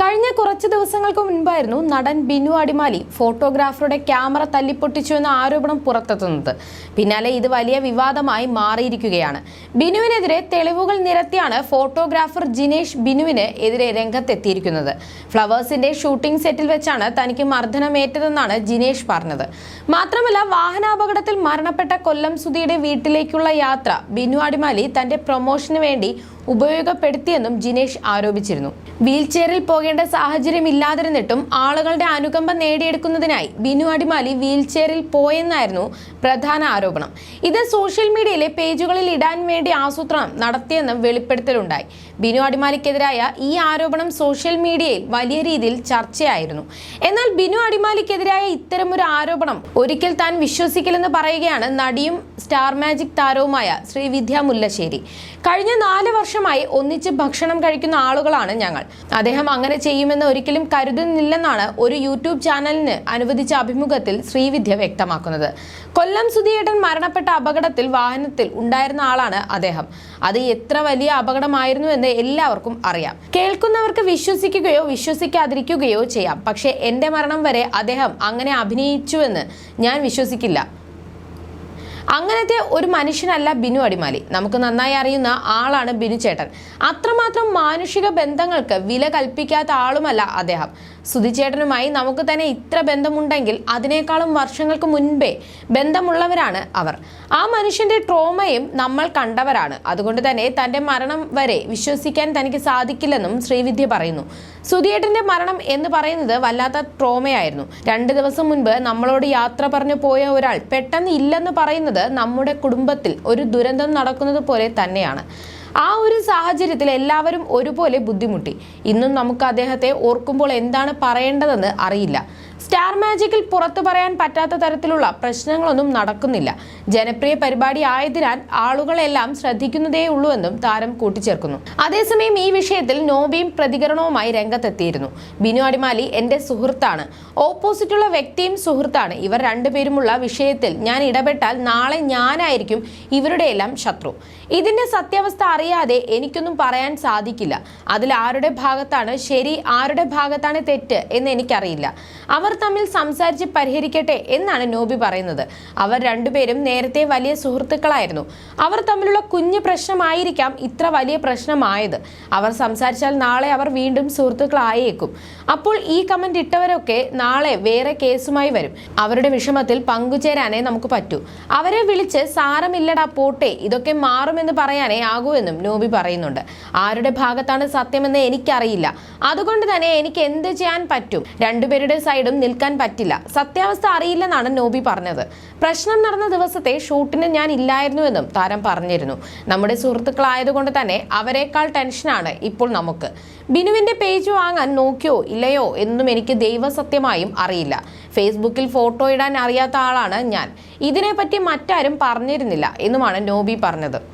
കഴിഞ്ഞ കുറച്ച് ദിവസങ്ങൾക്ക് മുൻപായിരുന്നു നടൻ ബിനു അടിമാലി ഫോട്ടോഗ്രാഫറുടെ ക്യാമറ തല്ലിപ്പൊട്ടിച്ചു എന്ന ആരോപണം പുറത്തെത്തുന്നത്. പിന്നാലെ ഇത് വലിയ വിവാദമായി മാറിയിരിക്കുകയാണ്. ബിനുവിനെതിരെ തെളിവുകൾ നിരത്തിയാണ് ഫോട്ടോഗ്രാഫർ ജിനേഷ് ബിനുവിന് എതിരെ രംഗത്തെത്തിയിരിക്കുന്നത്. ഫ്ലവേഴ്സിന്റെ ഷൂട്ടിംഗ് സെറ്റിൽ വെച്ചാണ് തനിക്ക് മർദ്ദനമേറ്റതെന്നാണ് ജിനേഷ് പറഞ്ഞത്. മാത്രമല്ല വാഹനാപകടത്തിൽ മരണപ്പെട്ട കൊല്ലം സുധിയുടെ വീട്ടിലേക്കുള്ള യാത്ര ബിനു അടിമാലി തന്റെ പ്രൊമോഷന് വേണ്ടി ഉപയോഗപ്പെടുത്തിയെന്നും ജിനേഷ് ആരോപിച്ചിരുന്നു. വീൽ ചെയറിൽ പോകേണ്ട സാഹചര്യം ഇല്ലാതിരുന്നിട്ടും ആളുകളുടെ അനുകമ്പ നേടിയെടുക്കുന്നതിനായി ബിനു അടിമാലി വീൽചെയറിൽ പോയെന്നായിരുന്നു പ്രധാന ആരോപണം. ഇത് സോഷ്യൽ മീഡിയയിലെ പേജുകളിൽ ഇടാൻ വേണ്ടി ആസൂത്രണം നടത്തിയെന്ന് വെളിപ്പെടുത്തലുണ്ടായി. ബിനു അടിമാലിക്കെതിരായ ഈ ആരോപണം സോഷ്യൽ മീഡിയയിൽ വലിയ രീതിയിൽ ചർച്ചയായിരുന്നു. എന്നാൽ ബിനു അടിമാലിക്കെതിരായ ഇത്തരമൊരു ആരോപണം ഒരിക്കൽ താൻ വിശ്വസിക്കില്ലെന്ന് പറയുകയാണ് നടിയും സ്റ്റാർ മാജിക് താരവുമായ ശ്രീ വിദ്യ മുല്ലശ്ശേരി. കഴിഞ്ഞ നാല് വർഷമായി ഒന്നിച്ച് ഭക്ഷണം കഴിക്കുന്ന ആളുകളാണ് ഞങ്ങൾ. അദ്ദേഹം അങ്ങനെ ചെയ്യുമെന്ന് ഒരിക്കലും കരുതുന്നില്ലെന്നാണ് ഒരു യൂട്യൂബ് ചാനലിന് അനുവദിച്ച അഭിമുഖത്തിൽ ശ്രീവിദ്യ വ്യക്തമാക്കുന്നത്. കൊല്ലം സുധിയേട്ടൻ മരണപ്പെട്ട അപകടത്തിൽ വാഹനത്തിൽ ഉണ്ടായിരുന്ന ആളാണ് അദ്ദേഹം. അത് എത്ര വലിയ അപകടമായിരുന്നു എന്ന് എല്ലാവർക്കും അറിയാം. കേൾക്കുന്നവർക്ക് വിശ്വസിക്കുകയോ വിശ്വസിക്കാതിരിക്കുകയോ ചെയ്യാം. പക്ഷേ എന്റെ മരണം വരെ അദ്ദേഹം അങ്ങനെ അഭിനയിച്ചുവെന്ന് ഞാൻ വിശ്വസിക്കില്ല. അങ്ങനത്തെ ഒരു മനുഷ്യനല്ല ബിനു അടിമാലി. നമുക്ക് നന്നായി അറിയുന്ന ആളാണ് ബിനു ചേട്ടൻ. അത്രമാത്രം മാനുഷിക ബന്ധങ്ങൾക്ക് വില കൽപ്പിക്കാത്ത ആളുമല്ല അദ്ദേഹം. സുധിച്ചേട്ടനുമായി നമുക്ക് തന്നെ ഇത്ര ബന്ധമുണ്ടെങ്കിൽ അതിനേക്കാളും വർഷങ്ങൾക്ക് മുൻപേ ബന്ധമുള്ളവരാണ് അവർ. ആ മനുഷ്യന്റെ ട്രോമയും നമ്മൾ കണ്ടവരാണ്. അതുകൊണ്ട് തന്നെ തന്റെ മരണം വരെ വിശ്വസിക്കാൻ തനിക്ക് സാധിക്കില്ലെന്നും ശ്രീവിദ്യ പറയുന്നു. സുധിയേട്ടന്റെ മരണം എന്ന് പറയുന്നത് വല്ലാത്ത ട്രോമയായിരുന്നു രണ്ട് ദിവസം മുൻപ് നമ്മളോട് യാത്ര പറഞ്ഞു പോയ ഒരാൾ പെട്ടെന്ന് ഇല്ലെന്ന് പറയുന്നത് നമ്മുടെ കുടുംബത്തിൽ ഒരു ദുരന്തം നടക്കുന്നത് പോലെ തന്നെയാണ്. ആ ഒരു സാഹചര്യത്തിൽ എല്ലാവരും ഒരുപോലെ ബുദ്ധിമുട്ടി. ഇന്നും നമുക്ക് അദ്ദേഹത്തെ ഓർക്കുമ്പോൾ എന്താണ് പറയേണ്ടതെന്ന് അറിയില്ല. സ്റ്റാർ മാജിക്കിൽ പുറത്തു പറയാൻ പറ്റാത്ത തരത്തിലുള്ള പ്രശ്നങ്ങളൊന്നും നടക്കുന്നില്ല. ജനപ്രിയ പരിപാടി ആയതിനാൽ ആളുകളെല്ലാം ശ്രദ്ധിക്കുന്നതേ ഉള്ളൂവെന്നും താരം കൂട്ടിച്ചേർക്കുന്നു. അതേസമയം ഈ വിഷയത്തിൽ നോബിയും പ്രതികരണവുമായി രംഗത്തെത്തിയിരുന്നു. ബിനു അടിമാലി എന്റെ സുഹൃത്താണ്. ഓപ്പോസിറ്റുള്ള വ്യക്തിയും സുഹൃത്താണ്. ഇവർ രണ്ടുപേരുമുള്ള വിഷയത്തിൽ ഞാൻ ഇടപെട്ടാൽ നാളെ ഞാനായിരിക്കും ഇവരുടെയെല്ലാം ശത്രു. ഇതിന്റെ സത്യാവസ്ഥ അറിയാതെ എനിക്കൊന്നും പറയാൻ സാധിക്കില്ല. അതിൽ ആരുടെ ഭാഗത്താണ് ശരി ആരുടെ ഭാഗത്താണ് തെറ്റ് എന്ന് എനിക്കറിയില്ല. അവർ തമ്മിൽ സംസാരിച്ച് പരിഹരിക്കട്ടെ എന്നാണ് നോബി പറയുന്നത്. അവർ രണ്ടുപേരും നേരത്തെ വലിയ സുഹൃത്തുക്കളായിരുന്നു. അവർ തമ്മിലുള്ള കുഞ്ഞു പ്രശ്നമായിരിക്കാം ഇത്ര വലിയ പ്രശ്നമായത്. അവർ സംസാരിച്ചാൽ നാളെ അവർ വീണ്ടും സുഹൃത്തുക്കളായേക്കും. അപ്പോൾ ഈ കമന്റ് ഇട്ടവരൊക്കെ നാളെ വേറെ കേസുമായി വരും. അവരുടെ വിഷമത്തിൽ പങ്കുചേരാനേ നമുക്ക് പറ്റൂ. അവരെ വിളിച്ച് സാരമില്ലടാ പോട്ടെ ഇതൊക്കെ മാറുമെന്ന് പറയാനേ ആകൂ എന്നും നോബി പറയുന്നുണ്ട്. ആരുടെ ഭാഗത്താണ് സത്യമെന്ന് എനിക്കറിയില്ല. അതുകൊണ്ട് തന്നെ എനിക്ക് എന്ത് ചെയ്യാൻ പറ്റും? രണ്ടുപേരുടെ സൈഡും നിൽക്കാൻ പറ്റില്ല. സത്യാവസ്ഥ അറിയില്ലെന്നാണ് നോബി പറഞ്ഞത്. പ്രശ്നം നടന്ന ദിവസത്തെ ഷൂട്ടിന് ഞാൻ ഇല്ലായിരുന്നുവെന്നും താരം പറഞ്ഞിരുന്നു. നമ്മുടെ സുഹൃത്തുക്കളായതുകൊണ്ട് തന്നെ അവരെക്കാൾ ടെൻഷനാണ് ഇപ്പോൾ നമുക്ക്. ബിനുവിന്റെ പേജ് വാങ്ങാൻ നോക്കിയോ ഇല്ലയോ എന്നും എനിക്ക് ദൈവസത്യമായും അറിയില്ല. ഫേസ്ബുക്കിൽ ഫോട്ടോ ഇടാൻ അറിയാത്ത ആളാണ് ഞാൻ. ഇതിനെപ്പറ്റി മറ്റാരും പറഞ്ഞിരുന്നില്ല എന്നുമാണ് നോബി പറഞ്ഞത്.